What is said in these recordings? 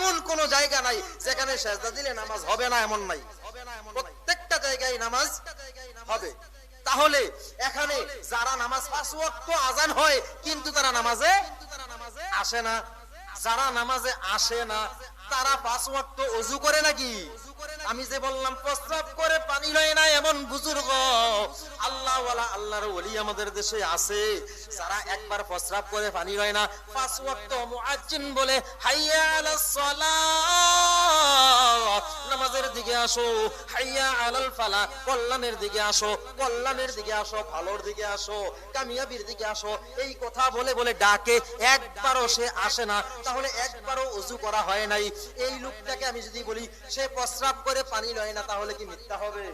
এমন কোন জায়গা নাই যেখানে সেজদা দিলে নামাজ হবে না এমন নাই। প্রত্যেকটা জায়গায় নামাজ হবে। তাহলে এখানে যারা নামাজ পাঁচ ওয়াক্ত আজান হয়, কিন্তু তারা নামাজে আসে না। যারা নামাজে আসে না, তারা পাঁচ ওয়াক্ত অজু করে নাকি? আমি যে বললাম প্রস্রাব করে পানি লয় না এমন বুজুর্গ। আল্লাহ আল্লাহর ওলি আমাদের দেশে আছে, যারা একবার প্রস্রাব করে পানি লয় না। পাঁচ ওয়াক্ত মুআজ্জিন বলে, হাইয়া আলাস সালাহ নামাজের দিকে আসো, হাইয়া আলাল ফালা, কল্যাণের দিকে আসো, কল্যাণের দিকে আসো, ভালোর দিকে আসো, কামিয়াবির দিকে আসো। এই কথা বলে বলে ডাকে, একবারও সে আসে না। তাহলে একবারও উজু করা হয় নাই। এই লোকটাকে আমি যদি বলি, সে প্রস্রাব করে পানি লয় না, তাহলে কি মিথ্যা হবে?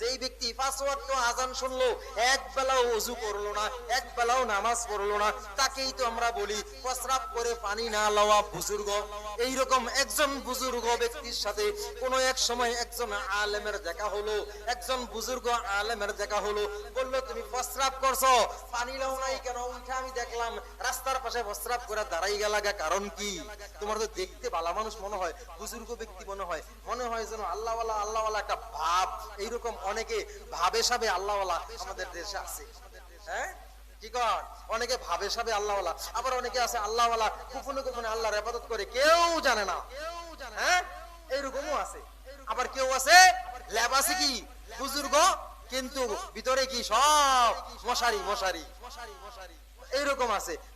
যেই ব্যক্তি পাঁচ ওয়াক্ত আজান শুনলো, এক বেলাও অজু করল না, এক বেলাও নামাজ পড়ল না, তাকেই তো আমরা বলি প্রস্রাব করে পানি না লওয়া বুজুর্গ। এইরকম একজন বুজুর্গ ব্যক্তির সাথে কোনো এক সময় একজন আলেমের দেখা হলো, একজন বুজুর্গ আলেমের দেখা হলো, বলল, তুমি প্রস্রাব করছ, পানি লও নাই কেন? উঠে আমি দেখলাম রাস্তার পাশে প্রস্রাব করে দাঁড়াই গেলাগা কারণ কি? তোমার তো দেখতে ভালো মানুষ মনে হয়, বুজুর্গ ব্যক্তি মনে হয় মনে হয় যেন আল্লাহওয়ালা আল্লাহওয়ালা একটা ভাব, এইরকম অনেকে ভাবে সাবে আল্লাহওয়ালা আমাদের দেশে আছে। হ্যাঁ? কি কর অনেকে ভাবে সাবে আল্লাহওয়ালা। আবার অনেকে আছে আল্লাহওয়ালা গোপনে গোপনে আল্লাহর ইবাদত করে, কেউ জানে না। হ্যাঁ? এইরকমও আছে। আবার কেউ আছে, ল্যাব আছে কি? বুজুর্গ, কিন্তু ভিতরে কি সব মশারি মশারি। মশারি মশারি এইরকম আছে।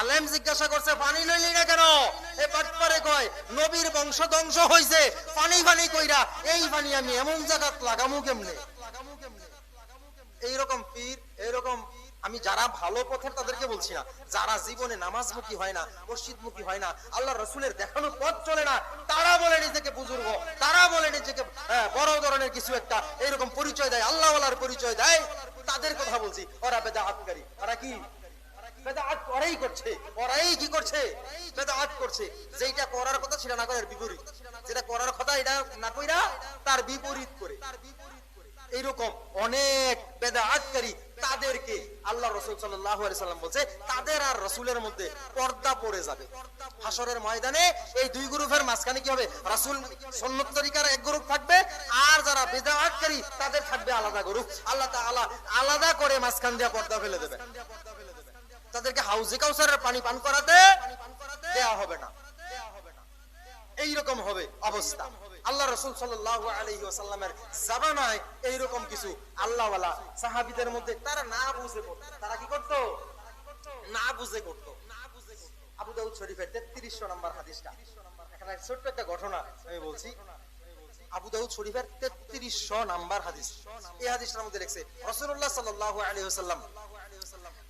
আলেম জিজ্ঞাসা করছে, পানি লইলি না কেন? এ পাটপারে কয়, নবীর বংশ ধ্বংস হইছে, পানি পানি কইরা এই পানি আমি এমন লাগামু কেমনে? এইরকম পীর, এইরকম, আমি যারা ভালো পথের তাদেরকে বলছি না, যারা জীবনে নামাজমুখী হয় না, মসজিদমুখী হয় না আল্লাহ রসুলের দেখানো পথ চলে না, তারা বলে নিজেকে বুজুর্গ, তারা বলে নিজেকে বড় ধরনের কিছু একটা, এইরকম পরিচয় দেয়, আল্লাহওয়ালার পরিচয় দেয়, তাদের কথা বলছি, ওরা বেদা আতকারী ওরা কি? তাদের আর রসুলের মধ্যে পর্দা পড়ে যাবে। হাসরের ময়দানে এই দুই গ্রুপের মাঝখানে কি হবে? রাসুল সুন্নত তরিকার এক গ্রুপ থাকবে, আর যারা বেদাতকারী তাদের থাকবে আলাদা গ্রুপ। আল্লাহ তাআলা আলাদা করে মাঝখান দিয়ে পর্দা ফেলে দেবে। তাদেরকে হাউজে কাউসারের পানি পান করাতে দেয়া হবে না। এইরকম হবে অবস্থা। আল্লাহ রসুল ওয়াসাল্লামের জামানায় এইরকম কিছু আল্লাহওয়ালা সাহাবীদের মধ্যে তারা না বুঝে করতো। তারা কি করতো? না বুঝে করতো। আবু দাউদ শরীফের 33 নম্বর হাদিসটা। এখানে ছোট্ট একটা ঘটনা আমি বলছি। আবু দাউদ শরীফের 33 নাম্বার হাদিস। এই হাদিসটার মধ্যে লিখছে, রাসূলুল্লাহ সাল্লাহ আলাইহি ওয়াসাল্লাম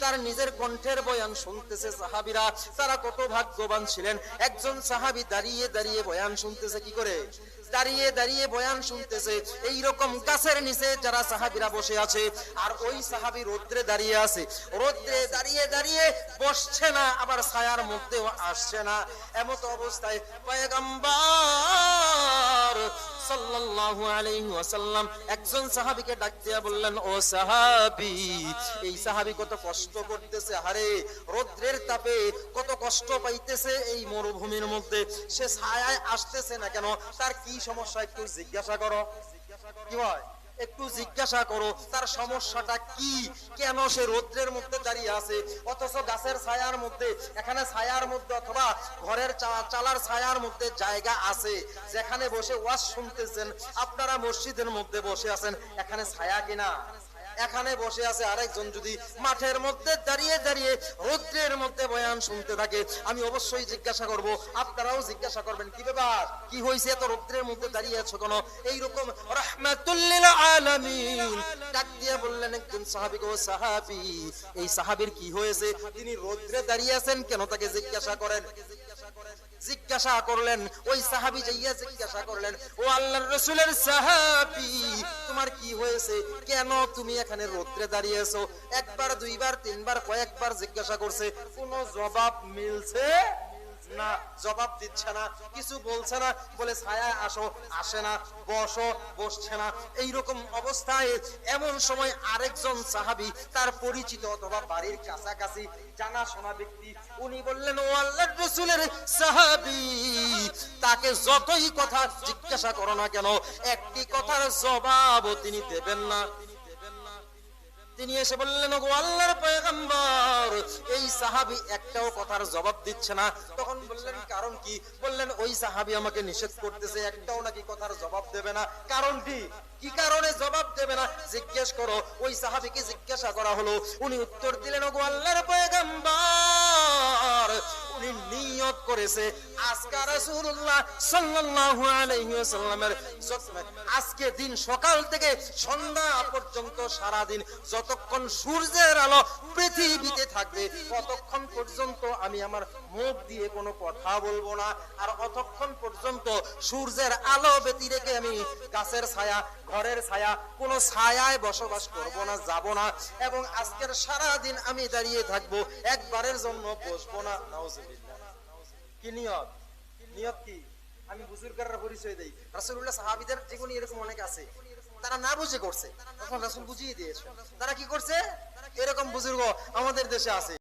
তার নিজের কণ্ঠের বয়ান শুনতেছে সাহাবীরা। তারা কত ভাগ্যবান ছিলেন। একজন সাহাবী দাঁড়িয়ে দাঁড়িয়ে বয়ান শুনতেছে কি করে? দাঁড়িয়ে দাঁড়িয়ে বয়ান শুনতেছে। এই রকম গাছের নিচে যারা সাহাবীরা বসে আছে, আর ওই সাহাবী রোদ্রে দাঁড়িয়ে আছে। রোদ্রে দাঁড়িয়ে দাঁড়িয়ে বসছে না, আবার ছায়ার মধ্যেও আসছে না। এমত অবস্থায় পয়গম্বর একজন সাহাবীকে ডাক বললেন, ও সাহাবী, এই কত কষ্ট করতেছে, হারে রৌদ্রের তাপে কত কষ্ট পাইতেছে এই মরুভূমির মধ্যে। সে আসতেছে না কেন? তার কি সমস্যা? একটু জিজ্ঞাসা করো। কি হয়? একটু জিজ্ঞাসা করো, তার সমস্যাটা কি? কেন সে রৌদ্রের মধ্যে দাঁড়িয়ে আছে? অথচ গাছের ছায়ার মধ্যে, এখানে ছায়ার মধ্যে অথবা ঘরের চালার ছায়ার মধ্যে জায়গা আছে। যেখানে বসে ওয়াজ শুনতেছেন। আপনারা মসজিদের মধ্যে বসে আছেন। এখানে ছায়া কিনা? এখানে বসে আছে আরেকজন যদি মাঠের মধ্যে দাঁড়িয়ে দাঁড়িয়ে রৌদ্রের মধ্যে বয়ান শুনতে থাকে, আমি অবশ্যই জিজ্ঞাসা করব, আপনারাও জিজ্ঞাসা করবেন, কি ব্যাপার? কি হয়েছে এত রৌদ্রের মধ্যে দাঁড়িয়ে আছো কেন? এইরকম ডাক দিয়ে বললেন একজন সাহাবী গো সাহাবী, এই সাহাবীর কি হয়েছে? তিনি রৌদ্রে দাঁড়িয়ে আছেন কেন তাকে জিজ্ঞাসা করেন? জিজ্ঞাসা করলেন, ওই সাহাবি যাইয়া জিজ্ঞাসা করলেন, ও আল্লাহর রাসূলের সাহাবি, তোমার কি হয়েছে? কেন তুমি এখানে রোদ্রে দাঁড়িয়েছো? একবার, দুইবার, তিনবার, কয়েকবার জিজ্ঞাসা করছে, কোনো জবাব মিলছে না, জবাব দিচ্ছে না, কিছু বলছে না, বলে ছায়া আসো, আসে না, বসো, বসছে না। এইরকম অবস্থায় এমন সময় আরেকজন সাহাবী, তার পরিচিত অথবা বাড়ির কাছাকাছি জানাশোনা ব্যক্তি, উনি বললেন, ও আল্লাহর রাসূলের সাহাবী, তাকে যতই কথা জিজ্ঞাসা করো না কেন, একটি কথার জবাব তিনি দেবেন না। তিনি এসে বললেন এই সাহাবি একটাও কথার জবাব দিচ্ছে না। তখন বললেন, কারণ কি? বললেন, ওই সাহাবি আমাকে নিষেধ করতেছে, একটাও নাকি কথার জবাব দেবে না। কারণ কি কি কারণে জবাব দেবে না? জিজ্ঞেস করো। ওই সাহাবিকে জিজ্ঞাসা করা হলো। উনি উত্তর দিলেন গো আল্লাহর পয়গম্বর উনি নিয়ত করেছে। আজকে রাসূলুল্লাহ সাল্লাল্লাহু আলাইহি ওয়াসাল্লামের আজকে দিন সকাল থেকে সন্ধ্যা পর্যন্ত সারা দিন যতক্ষণ সূর্যের আলো পৃথিবীতে থাকবে, ততক্ষণ পর্যন্ত আমি আমার মুখ দিয়ে কোনো কথা বলব না। আর অতক্ষণ পর্যন্ত সূর্যের আলো ব্যতি রেখে আমি গাছের ছায়া, ঘরের ছায়া, কোনো ছায়ায় বসবাস করব না, যাব না। এবং আজকের সারা দিন আমি দাঁড়িয়ে থাকব একবারের জন্য বসবো না কি নিয়ত? নিয়ত কি? আমি বুজুর্গের পরিচয় দিই। রাসুল্লাহ সাহাবিদের জীবনে এরকম অনেক আছে। তারা না বুঝে করছে। তখন রাসুল বুঝিয়ে দিয়েছে। তারা কি করছে? এরকম বুজুর্গ আমাদের দেশে আছে।